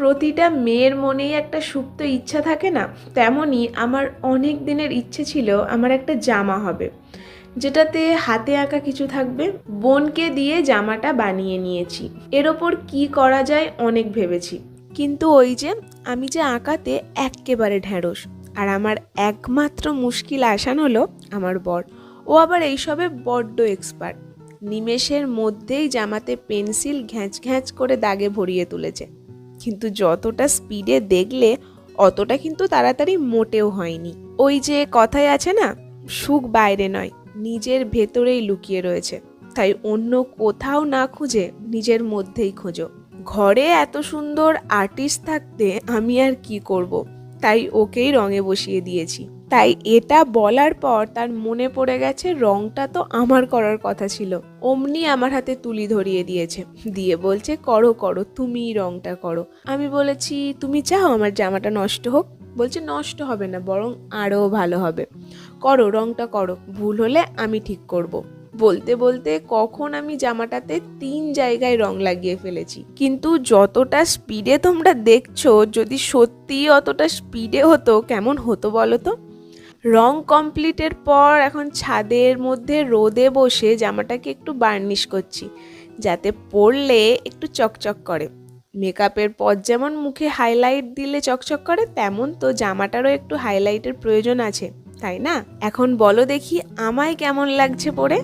প্রতিটা মেয়ের মনেই একটা সুপ্ত ইচ্ছা থাকে না? তেমনই আমার অনেক দিনের ইচ্ছে ছিল আমার একটা জামা হবে। যেটাতে হাতে আঁকা কিছু থাকবে। বোনকে দিয়ে জামাটা বানিয়ে নিয়েছি। এর ওপর কী করা যায় অনেক ভেবেছি। কিন্তু ওই যে আমি যে আঁকাতে এক্কেবারে ঢ্যাঁড়স। আর আমার একমাত্র মুশকিল আসান হলো আমার বর। ও আবার এইসবে বড্ড এক্সপার্ট নিমেষের মধ্যেই জামাতে পেন্সিল ঘ্যাঁচ ঘ্যাঁচ করে দাগে ভরিয়ে তুলেছে। কিন্তু যতটা স্পিডে দেখলে, অতটা কিন্তু তাড়াতাড়ি মোটেও হয়নি। ওই যে কথায় আছে না, সুখ বাইরে নয়, নিজের ভেতরেই লুকিয়ে রয়েছে। তাই অন্য কোথাও না খুঁজে নিজের মধ্যেই খোঁজো। ঘরে এত সুন্দর আর্টিস্ট থাকতে আমি আর কি করব। তাই ওকেই রঙে বসিয়ে দিয়েছি। তাই এটা বলার পর তার মনে পড়ে গেছে রংটা তো আমার করার কথা ছিল। অমনি আমার হাতে তুলি ধরিয়ে দিয়েছে। দিয়ে বলছে, করো করো, তুমি রংটা করো। আমি বলেছি, তুমি চাও আমার জামাটা নষ্ট হোক? বলছে, নষ্ট হবে না, বরং আরও ভালো হবে। করো, রংটা করো, ভুল হলে আমি ঠিক করব। বলতে বলতে কখন আমি জামাটাতে তিন জায়গায় রং লাগিয়ে ফেলেছি। কিন্তু যতটা স্পিডে তোমরা দেখছ, যদি সত্যিই অতটা স্পিডে হতো, কেমন হতো বলো তো? রং কমপ্লিটের পর এখন ছাদের মধ্যে রোদে বসে জামাটাকে একটু বার্নিশ করছি, যাতে পরলে একটু চকচক করে। মেকআপের পর যেমন মুখে হাইলাইট দিলে চকচক করে, তেমন তো জামাটারও একটু হাইলাইটের প্রয়োজন আছে, তাই না? এখন বলো দেখি, আমায় কেমন লাগছে পরে?